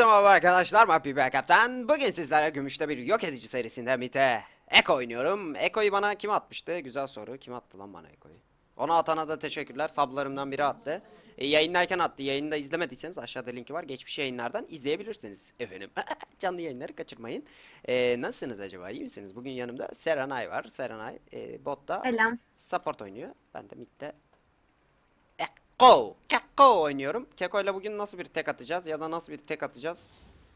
Hepinize merhaba arkadaşlar. Happy Bear Captain. Bugün sizlerle Gümüşte bir yok edici serisinde Mite Eko oynuyorum. Eko'yu bana kim atmıştı? Güzel soru. Kim attı lan bana Eko'yu? Ona atana da teşekkürler. Sablarımdan biri attı. E, yayındayken attı. Yayında izlemediyseniz aşağıda linki var. Geçmiş yayınlardan izleyebilirsiniz efendim. Canlı yayınları kaçırmayın. E, nasılsınız acaba? İyi misiniz? Bugün yanımda Serenay var. Serenay e, botta Selam. support oynuyor. Ben de midde Keko. Keko oynuyorum. Keko ile bugün nasıl bir tek atacağız ya da nasıl bir tek atacağız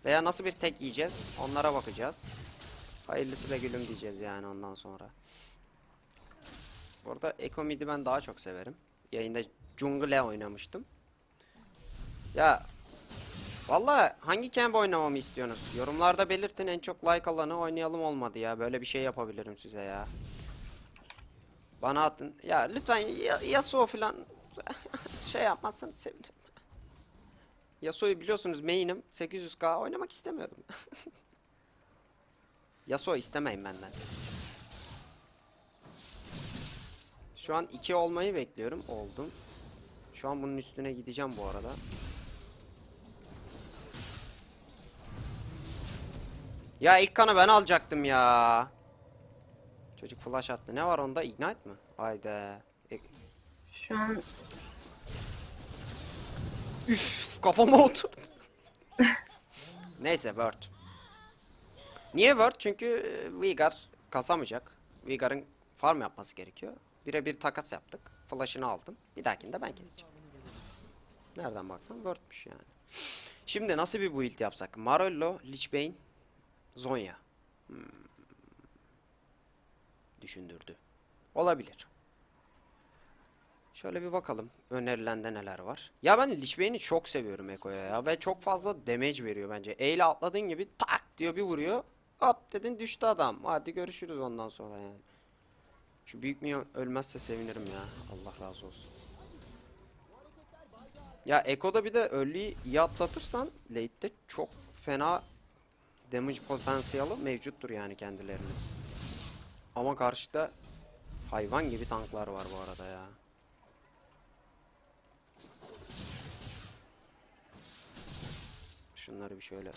veya nasıl bir tek yiyeceğiz onlara bakacağız. Hayırlısıyla gülüm diyeceğiz yani ondan sonra. Bu arada Eko mid'i ben daha çok severim. Yayında Jungle oynamıştım. Ya Vallahi hangi camp oynamamı istiyorsunuz? Yorumlarda belirtin en çok like alanı oynayalım olmadı ya. Böyle bir şey yapabilirim size ya. Bana atın. Ya lütfen Ya- Yasuo falan şey yapmazsanız sevinirim. Yasuo'yu biliyorsunuz main'im 800k oynamak istemiyorum. Yasuo istemeyin benden. Şu an 2 olmayı bekliyorum. Oldum. Şu an bunun üstüne gideceğim bu arada. Ya ilk kanı ben alacaktım ya. Çocuk flash attı. Ne var onda? Ignite mi? Hayda. E- Şu an Üf, kafama oturdu. Neyse Word. Niye Word? Çünkü e, Vigar kasamayacak. Vigar'ın farm yapması gerekiyor. Birebir takas yaptık. Flash'ını aldım. Bir dahakinde ben keseceğim. Nereden baksan Word'müş yani. Şimdi nasıl bir build yapsak? Marollo, Lich Bane, Zonya. Hmm. Düşündürdü. Olabilir. Şöyle bir bakalım önerilende neler var. Ya ben Lich Bane'i çok seviyorum Eko'ya ya ve çok fazla damage veriyor bence. E ile atladığın gibi tak diyor bir vuruyor. Hop dedin düştü adam. Hadi görüşürüz ondan sonra yani. Şu büyük minyon ölmezse sevinirim ya. Allah razı olsun. Ya Eko'da bir de early'yi iyi atlatırsan late'de çok fena damage potansiyeli mevcuttur yani kendilerinin. Ama karşıda hayvan gibi tanklar var bu arada ya. Şunları bir şöyle.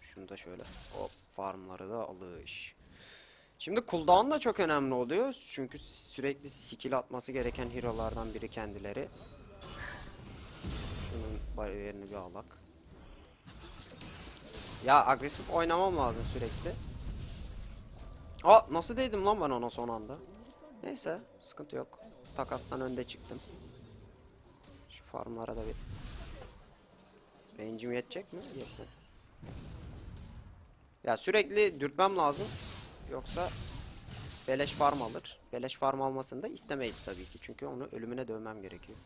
Şunu da şöyle. Hop farmları da alış. Şimdi cooldown da çok önemli oluyor. Çünkü sürekli skill atması gereken hero'lardan biri kendileri. Şunun bariyerini bir alak. Ya agresif oynamam lazım sürekli. Aa nasıl değdim lan ben ona son anda. Neyse sıkıntı yok. Takastan önde çıktım. Şu farmlara da bir Range'im yetecek mi? Yetmedi. Ya sürekli dürtmem lazım. Yoksa beleş farm alır. Beleş farm almasını da istemeyiz tabii ki. Çünkü onu ölümüne dövmem gerekiyor.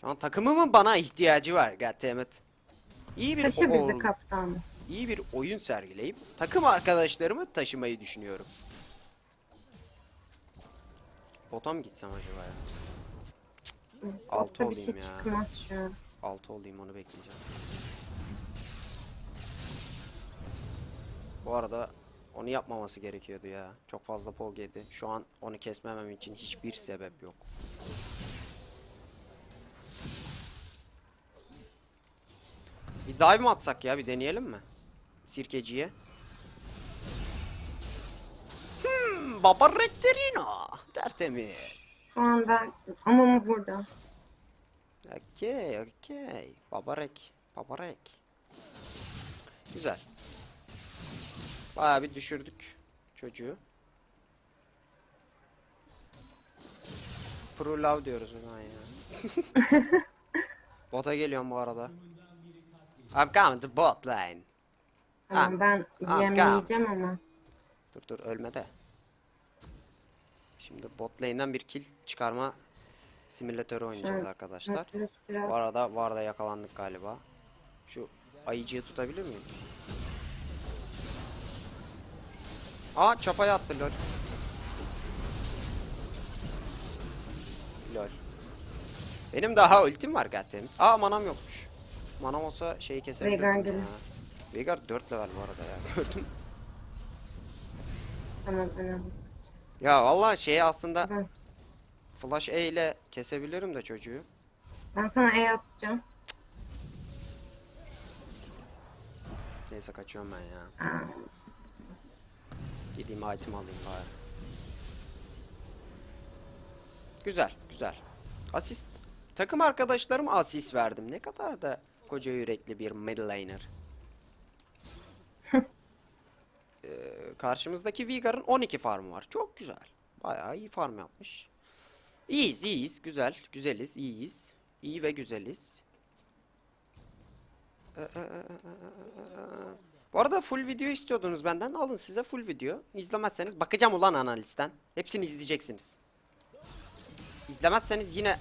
Şu an takımımın bana ihtiyacı var. Goddammit. İyi bir taşı bizi kaptan. iyi bir oyun sergileyip takım arkadaşlarımı taşımayı düşünüyorum. Bota mı gitsem acaba ya? Altı Botta bir şey olayım ya. çıkmaz şu an. 6 olayım onu bekleyeceğim. Bu arada onu yapmaması gerekiyordu ya. Çok fazla pog yedi. Şu an onu kesmemem için hiçbir sebep yok. Bir dive mi atsak ya bir deneyelim mi? Sirkeciye. Hmm, Baba Rekterino. Tertemiz. Şu an ben amamı burada. Okey, okey. Babarek, babarek. Güzel. Bayağı bir düşürdük çocuğu. Pro love diyoruz buna ya. Bota geliyorum bu arada. I'm coming to bot lane. Ama ben Ah, yemeyeceğim ama. Dur dur ölme de. Şimdi bot lane'den bir kill çıkarma simülatörü oynayacağız Evet, arkadaşlar. Nautilus biraz Bu arada Varda yakalandık galiba. Şu ayıcıyı tutabilir miyim? Aa çapaya attı lol. Lol. Benim daha ultim var zaten. Aa manam yokmuş. Manam olsa şeyi kesebilirim. Gelir. Veigar 4 level bu arada ya. Gördün tamam önemli. Ya vallahi şeyi aslında Ben, Flash E ile kesebilirim de çocuğu. ben sana E atacağım. Neyse kaçıyorum ben ya. Aa, Gideyim item alayım bari. Güzel, güzel. Asist. Takım arkadaşlarıma asist verdim. Ne kadar da koca yürekli bir mid laner. Ee, karşımızdaki Vigar'ın 12 farmı var. Çok güzel. Bayağı iyi farm yapmış. İyiyiz, iyiyiz. Güzel, güzeliz, iyiyiz. İyi ve güzeliz. Ee, e, e, e. Bu arada full video istiyordunuz benden. Alın size full video. İzlemezseniz bakacağım ulan analistten. Hepsini izleyeceksiniz. İzlemezseniz yine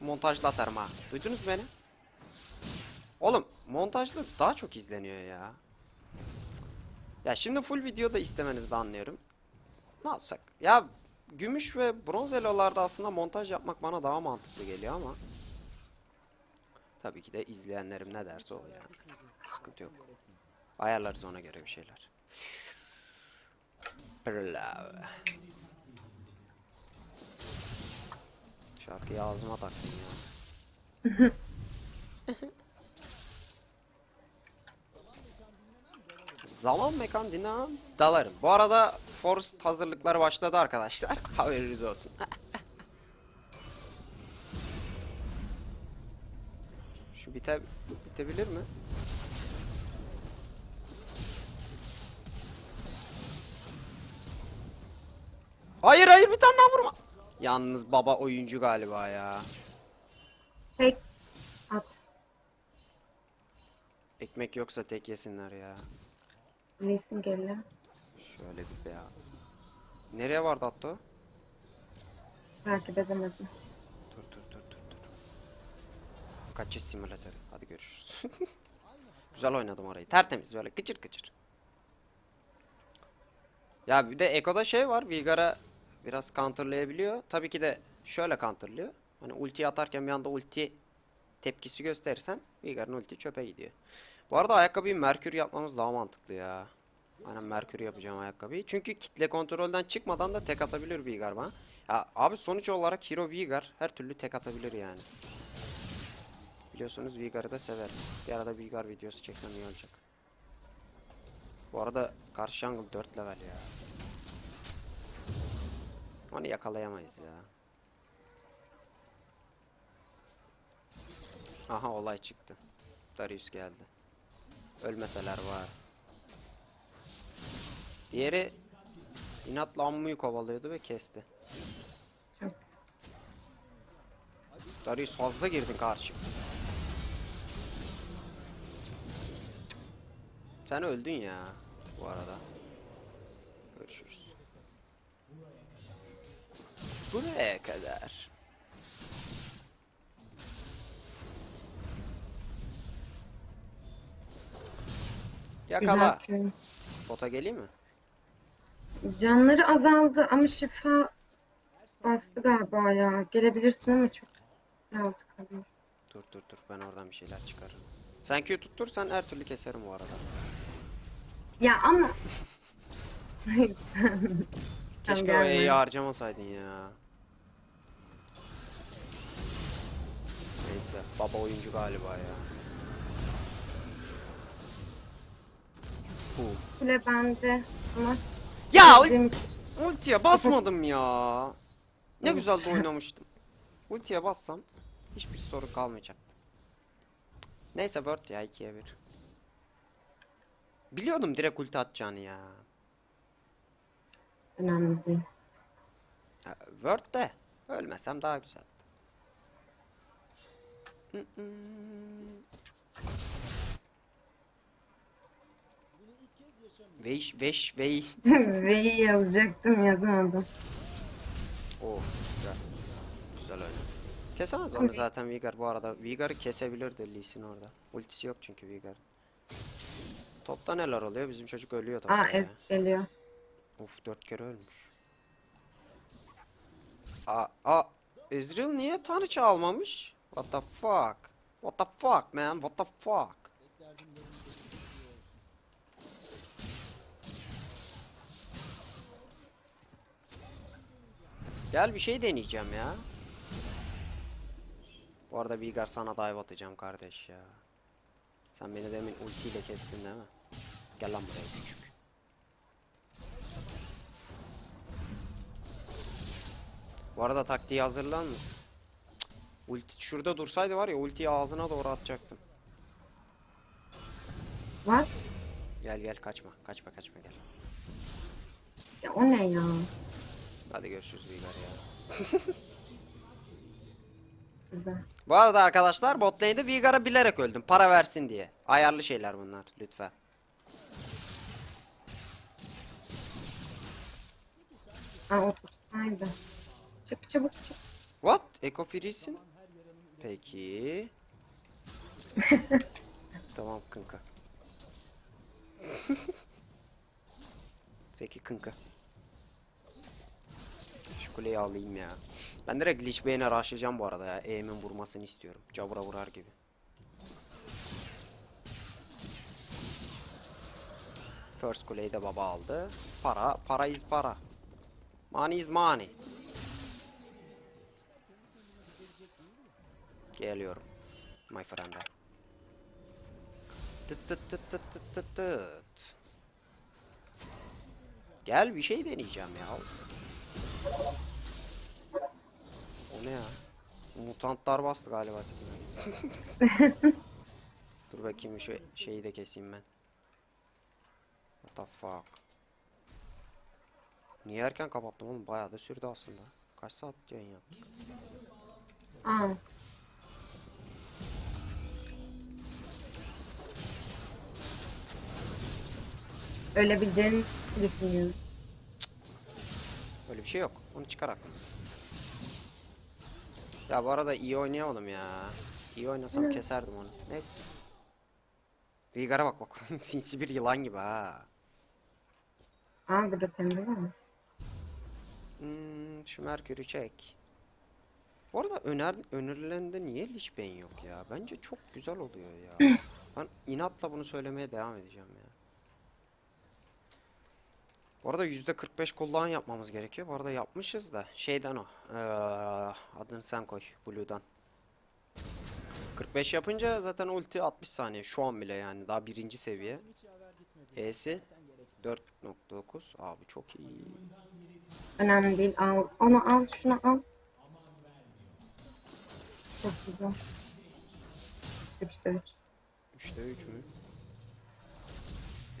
montajla atarım ha. Duydunuz beni? Oğlum montajlı daha çok izleniyor ya. Ya şimdi full video da istemenizi de anlıyorum. Ne yapsak? Ya gümüş ve bronz elolarda aslında montaj yapmak bana daha mantıklı geliyor ama tabii ki de izleyenlerim ne derse o yani. Sıkıntı yok. Ayarlarız ona göre bir şeyler. Bravo. Şarkıyı ağzıma taktım ya. Zaman mekan dinam dalarım. Bu arada Forest hazırlıkları başladı arkadaşlar. Haberiniz olsun. Şu bite bitebilir mi? Hayır hayır bir tane daha vurma. Yalnız baba oyuncu galiba ya. tek at. Ekmek yoksa tek yesinler ya. Resim geliyor. Şöyle bir beyaz. Nereye vardı hatta? Takip edemedim. Dur dur dur dur dur. Kaçış simülatörü. Hadi görüşürüz. Güzel oynadım orayı. Tertemiz böyle gıcır gıcır. Ya bir de Eko'da şey var. Vigar'a biraz counterlayabiliyor. Tabii ki de şöyle counterlıyor. Hani ulti atarken bir anda ulti tepkisi gösterirsen Vigar'ın ulti çöpe gidiyor. Bu arada ayakkabıyı Merkür yapmamız daha mantıklı ya. Aynen Merkür yapacağım ayakkabıyı. Çünkü kitle kontrolden çıkmadan da tek atabilir Vigar bana. Ya abi sonuç olarak Hero Vigar her türlü tek atabilir yani. Biliyorsunuz Vigar'ı da severim. Bir arada Vigar videosu çeksem iyi olacak. Bu arada karşı jungle 4 level ya. Onu yakalayamayız ya. Aha olay çıktı. Darius geldi. Ölmeseler var. Diğeri inatla Ammu'yu kovalıyordu ve kesti. Darius fazla girdin karşı. Sen öldün ya bu arada. Görüşürüz. Buraya kadar. Yakala. Güzel. Bota geleyim mi? Canları azaldı ama şifa bastı galiba ya. Gelebilirsin ama çok altı kalıyor. Dur dur dur ben oradan bir şeyler çıkarırım. Sen Q tuttur sen her türlü keserim bu arada. Ya ama Keşke o. E'yi harcamasaydın ya. Neyse baba oyuncu galiba ya. Bu. kule bende ama Ya bizim ultiye basmadım ya. Ne güzel de oynamıştım. Ultiye bassam hiçbir sorun kalmayacaktı. Neyse Word ya 2'ye 1. Biliyordum direkt ulti atacağını ya. önemli değil. Word de ölmesem daha güzel. Veş veş vey. V'yi yazacaktım yazamadım. Oo güzel. Güzel oyun. Kesemez onu zaten Vigar bu arada. Vigar'ı kesebilirdi Lee Sin orada. Ultisi yok çünkü Vigar. Topta neler oluyor? Bizim çocuk ölüyor topta Aa es geliyor. Of dört kere ölmüş. Aa, aa Ezreal niye tanrıça almamış? What the fuck? What the fuck man? What the fuck? Gel bir şey deneyeceğim ya. Bu arada Vigar sana dive atacağım kardeş ya. Sen beni demin ultiyle kestin değil mi? Gel lan buraya küçük. Bu arada taktiği hazırlan mı? Ulti şurada dursaydı var ya ultiyi ağzına doğru atacaktım. Var. Gel gel kaçma. Kaçma kaçma gel. Ya o ne ya? Hadi görüşürüz Vigar ya. Güzel. Bu arada arkadaşlar bot lane'de Vigar'a bilerek öldüm. Para versin diye. Ayarlı şeyler bunlar lütfen. Aa o tutsaydı. Çık çabuk çık. What? Eco free'sin? Peki. tamam kınka. Peki kınka. Kuleyi alayım ya. Ben direkt Lich Bane'e rushlayacağım bu arada ya. Eğimin vurmasını istiyorum. Cabura vurar gibi. First kuleyi de baba aldı. Para, para is para. Money is money. Geliyorum. My friend. Tıt tıt tıt tıt tıt tıt tıt. Gel bir şey deneyeceğim ya. Ne ya? Mutantlar bastı galiba seni. Dur bakayım şu şeyi de keseyim ben. What the fuck? Niye erken kapattım oğlum? Bayağı da sürdü aslında. Kaç saat yayın yaptık? Aa. Ölebileceğini düşünüyorum. Öyle bir şey yok. Onu çıkarak. Ya bu arada iyi oynayamadım ya. İyi oynasam keserdim onu. Neyse. Vigar'a bak bak. Sinsi bir yılan gibi ha. Aa burada pembe mı? Hmm, şu Merkür'ü çek. Bu arada öner önerilerinde niye Lich Bane yok ya? Bence çok güzel oluyor ya. ben inatla bunu söylemeye devam edeceğim ya. Bu arada %45 cooldown yapmamız gerekiyor. Bu arada yapmışız da şeyden o. Eee, adını sen koy Blue'dan. 45 yapınca zaten ulti 60 saniye şu an bile yani daha birinci seviye. E'si 4.9 abi çok iyi. Önemli değil. Al. Onu al. Şunu al. Çok güzel. Üçte üç. 3'te 3 mü?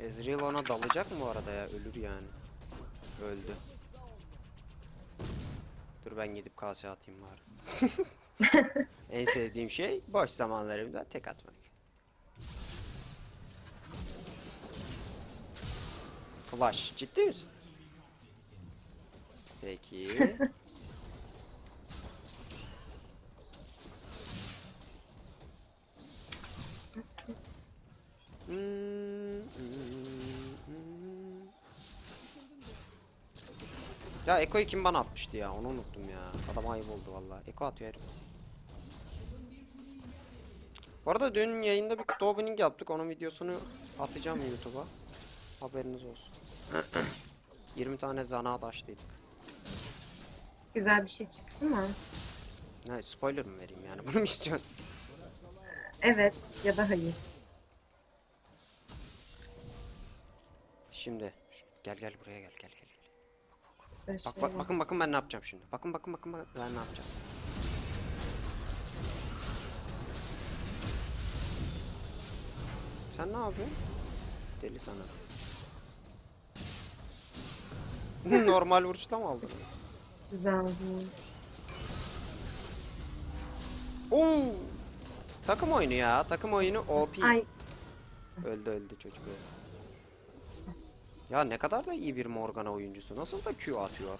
Ezreal ona dalacak mı bu arada ya? Ölür yani. Öldü. Dur ben gidip kase atayım bari. en sevdiğim şey boş zamanlarımda tek atmak. Flash. Ciddi misin? Peki. Hmm, hmm, hmm. Ya Eko'yu kim bana atmıştı ya? Onu unuttum ya. Adam ayıp oldu vallahi. Eko atıyor herif. Bu arada dün yayında bir kutu opening yaptık. Onun videosunu atacağım YouTube'a. Haberiniz olsun. 20 tane zanaat açtıydık. Güzel bir şey çıktı mı? Ne spoiler mı vereyim yani? Bunu mu istiyorsun? Evet ya da hayır. Şimdi gel gel buraya gel gel gel. gel. Bak, şey bak bakın bakın ben ne yapacağım şimdi. Bakın bakın bakın bakın ben ne yapacağım. Sen ne yapıyorsun? Deli sana. Normal vuruşla mı aldın? Güzel. Oo! Takım oyunu ya. Takım oyunu OP. Ay Öldü öldü çocuk öldü. Ya ne kadar da iyi bir Morgana oyuncusu. Nasıl da Q atıyor.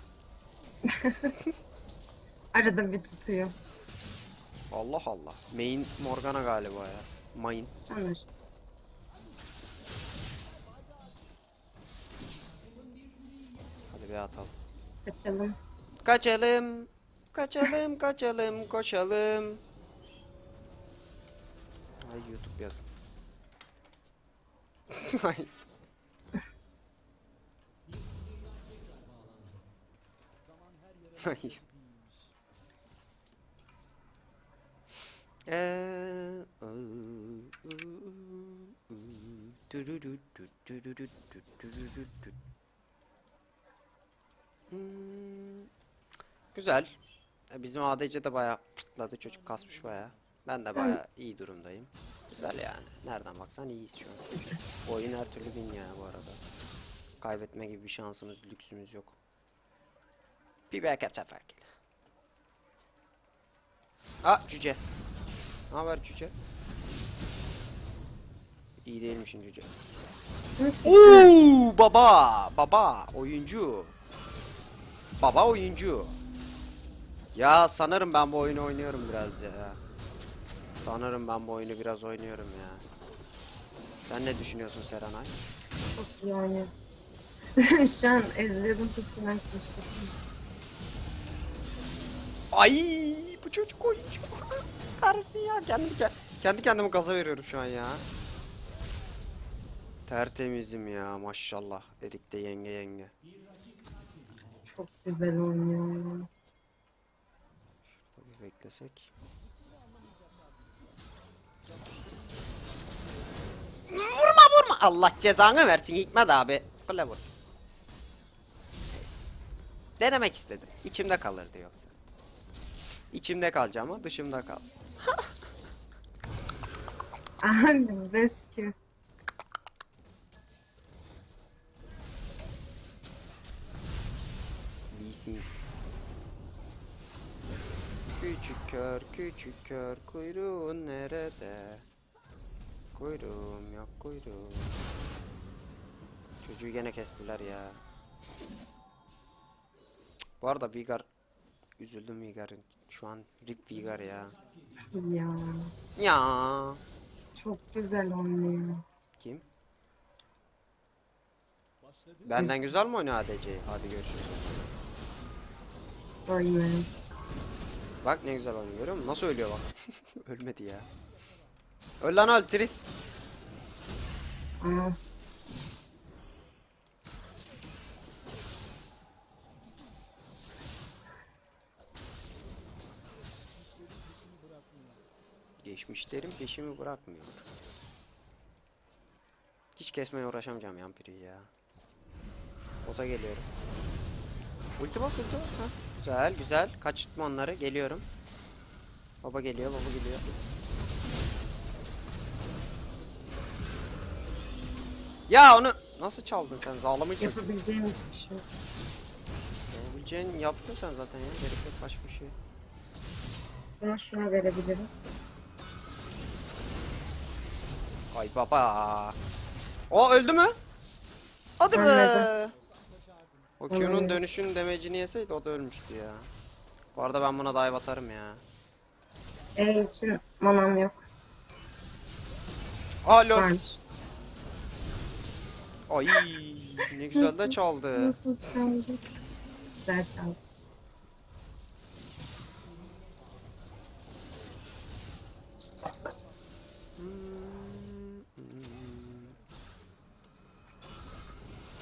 arada bir tutuyor. Allah Allah. Main Morgana galiba ya. Main. Sanır. Hadi bir atalım. Kaçalım. Kaçalım. Kaçalım, kaçalım, koşalım. Ay YouTube yazın. Ay. Güzel. Bizim ADC de bayağı fırtladı çocuk kasmış bayağı. Ben de bayağı iyi durumdayım. Güzel yani. Nereden baksan iyiyiz şu an. Oyun her türlü win ya bu arada. Kaybetme gibi bir şansımız, lüksümüz yok. Bir backup farkıyla. Aa cüce. Ne haber cüce? İyi değilmişsin cüce. Oo baba baba oyuncu. Baba oyuncu. Ya sanırım ben bu oyunu oynuyorum biraz ya. Sanırım ben bu oyunu biraz oynuyorum ya. Sen ne düşünüyorsun Serenay? Çok iyi oynuyor. Şu an ezlerin peşinden koşuyorum. Ay bu çocuk oyuncu. Karısı ya kendi ke- kendi kendime gaza veriyorum şu an ya. Tertemizim ya maşallah. Dedik de yenge yenge. Çok güzel oynuyor. Tabii beklesek. Vurma vurma. Allah cezanı versin Hikmet abi. Kule vur. Denemek istedim. İçimde kalırdı yoksa. İçimde kalacağım ama dışımda kalsın. Rescue. Lee Sins. Küçük kör, küçük kör, kuyruğun nerede? Kuyruğum yok kuyruğum. Çocuğu gene kestiler ya. Cık, Bu arada Vigar üzüldüm Vigar'ın. Şu an Rip Vigar ya. Ya Ya çok güzel oynuyor. kim? Benden güzel mi oynuyor ADC? Hadi görüşürüz. Oynuyor. Bak ne güzel oynuyor görüyor musun? Nasıl ölüyor bak. Ölmedi ya. Öl lan öl Tris. Aa, Geçmişlerim peşimi bırakmıyor. Hiç kesmeye uğraşamayacağım Yampiri ya. Bota geliyorum. Ulti bas ulti bas ha. Güzel güzel. Kaçırtma onları. Geliyorum. Baba geliyor baba geliyor. Ya onu nasıl çaldın sen zalımı çocuk. yapabileceğim hiçbir şey. Yapabileceğin yaptın sen zaten ya. Gerek yok başka bir şey. Buna şunu verebilirim. Ay baba. O öldü mü? Hadi be. Ölmedi. O Q'nun Ölmedi. dönüşün demecini yeseydi o da ölmüştü ya. Bu arada ben buna dive atarım ya. E için manam yok. Varmış. Ay ne güzel de çaldı? Güzel çaldı.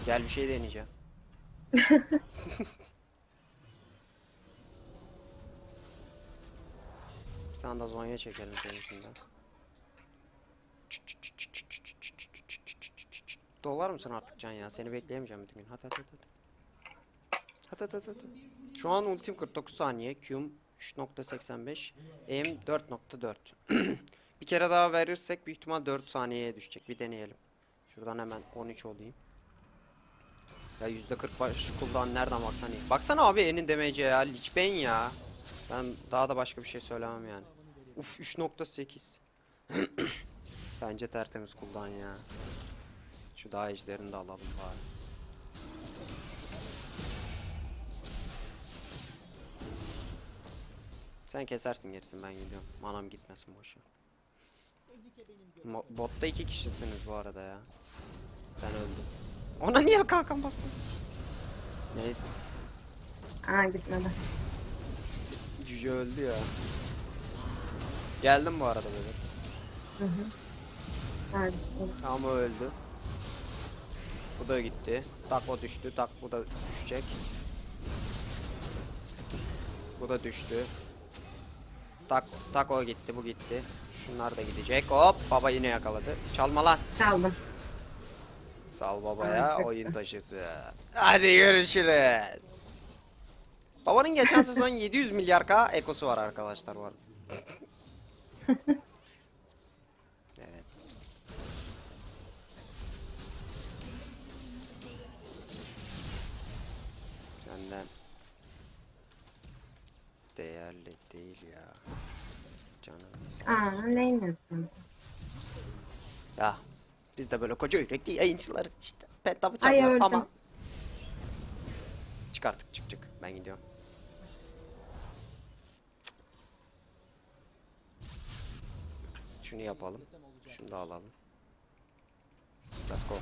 Gel bir şey deneyeceğim. bir tane de zonya çekelim senin içinden. Dolar mısın artık Can ya? Seni bekleyemeyeceğim bütün gün. Hadi hadi. Hadi hadi hadi. hadi. Şu an ultim 49 saniye. Q'm 3.85. Aim 4.4. bir kere daha verirsek büyük ihtimal 4 saniyeye düşecek. Bir deneyelim. Şuradan hemen 13 olayım. Ya %40 baş kullan nereden baksan iyi. Baksana abi enin demeyeceği ya. Lich Bane ya. Ben daha da başka bir şey söylemem yani. Uf 3.8. Bence tertemiz kullan ya. Şu daha ejderini de alalım bari. Sen kesersin gerisini ben gidiyorum. Manam gitmesin boşa. Mo- Botta iki kişisiniz bu arada ya. Ben öldüm. Ona niye kalkan bastın? Neyse. Aa gitmedi. Cüce öldü ya. Geldim bu arada böyle. Hı hı. Ama öldü. Bu da gitti. Tak o düştü. Tak bu da düşecek. Bu da düştü. Tak tak o gitti bu gitti. Şunlar da gidecek. Hop baba yine yakaladı. Çalma lan. Çaldım. Sal babaya oyun taşısı. Hadi görüşürüz. Babanın geçen sezon 700 milyar K ekosu var arkadaşlar arada. evet. Senden değerli değil ya. Canım. Aa neymesin. Ya biz de böyle koca yürekli yayıncılarız işte. Pentabı Ay, çalıyor öldüm. ama. Çık artık çık çık. Ben gidiyorum. Şunu yapalım. Şunu da alalım. Let's go.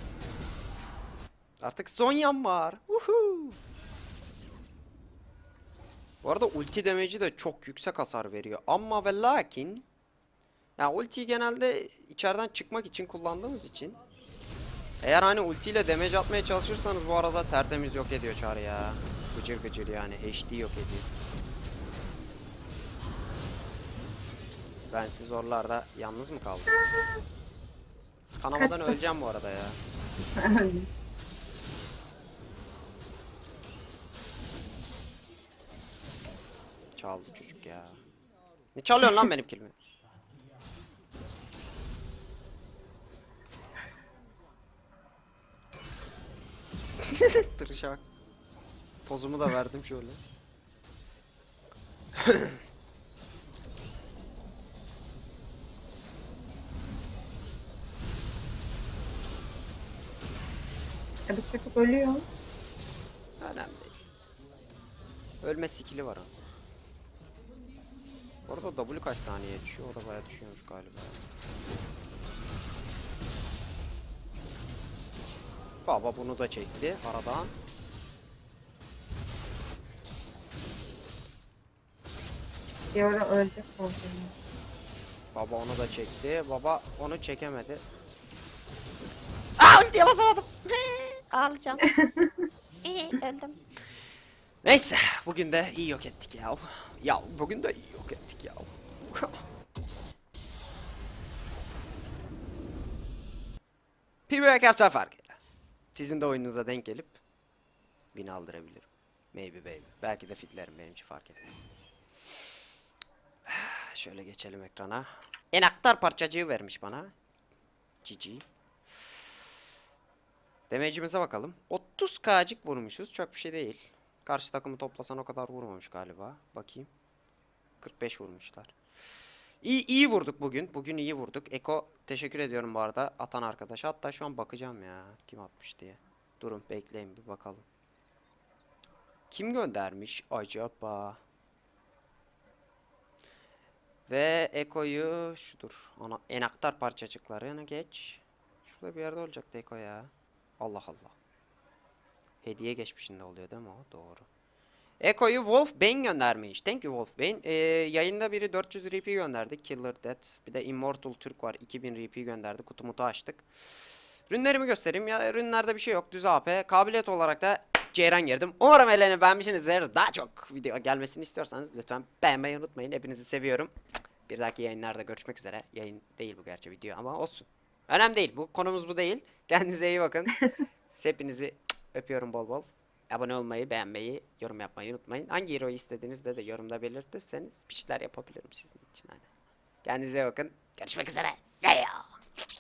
Artık Sonya'm var. Woohoo. Bu arada ulti damage'i de çok yüksek hasar veriyor. Ama ve lakin ya ultiyi genelde içeriden çıkmak için kullandığımız için eğer hani ultiyle damage atmaya çalışırsanız bu arada tertemiz yok ediyor çağrı ya. Gıcır gıcır yani HD yok ediyor. Ben siz oralarda yalnız mı kaldım? Kanamadan Kaçtım. öleceğim bu arada ya. Çaldı çocuk ya. Ne çalıyorsun lan benim kilimi? Tırışa bak. Pozumu da verdim şöyle. Bu çocuk ölüyor. Önemli değil. Ölme skill'i var onun. Bu arada W kaç saniye düşüyor? O da bayağı düşüyormuş galiba. Baba bunu da çekti aradan. Bir ara ölecek oldu. Baba onu da çekti. Baba onu çekemedi. Aa ultiye basamadım. Ağlayacağım. İyi öldüm. Neyse bugün de iyi yok ettik ya. Ya bugün de iyi yok ettik ya. PBA Captain farkıyla. Sizin de oyununuza denk gelip win aldırabilirim. Maybe baby. Belki de fitlerim benim için fark etmez. Şöyle geçelim ekrana. Enaktar parçacığı vermiş bana. Cici. Damage'imize bakalım. 30 k'cık vurmuşuz. Çok bir şey değil. Karşı takımı toplasan o kadar vurmamış galiba. Bakayım. 45 vurmuşlar. İyi, iyi vurduk bugün. Bugün iyi vurduk. Eko teşekkür ediyorum bu arada atan arkadaşa. Hatta şu an bakacağım ya. Kim atmış diye. Durun bekleyin bir bakalım. Kim göndermiş acaba? Ve Eko'yu şudur. Ana enaktar parçacıklarını geç. Şurada bir yerde olacaktı Eko ya. Allah Allah. Hediye geçmişinde oluyor değil mi o? Doğru. Eko'yu Wolf Bane göndermiş. Thank you Wolf Bane. Ee, yayında biri 400 RP gönderdi. Killer Dead. Bir de Immortal Türk var. 2000 RP gönderdi. Kutumutu açtık. Rünlerimi göstereyim. Ya rünlerde bir şey yok. Düz AP. Kabiliyet olarak da Ceyran girdim. Umarım eğlenip beğenmişsinizdir. Daha çok video gelmesini istiyorsanız lütfen beğenmeyi unutmayın. Hepinizi seviyorum. Bir dahaki yayınlarda görüşmek üzere. Yayın değil bu gerçi video ama olsun. Önemli değil. Bu konumuz bu değil. Kendinize iyi bakın. Hepinizi öpüyorum bol bol. Abone olmayı, beğenmeyi, yorum yapmayı unutmayın. Hangi hero'yu istediğinizde de yorumda belirtirseniz bir şeyler yapabilirim sizin için. Hani. Kendinize bakın. Görüşmek üzere. See ya.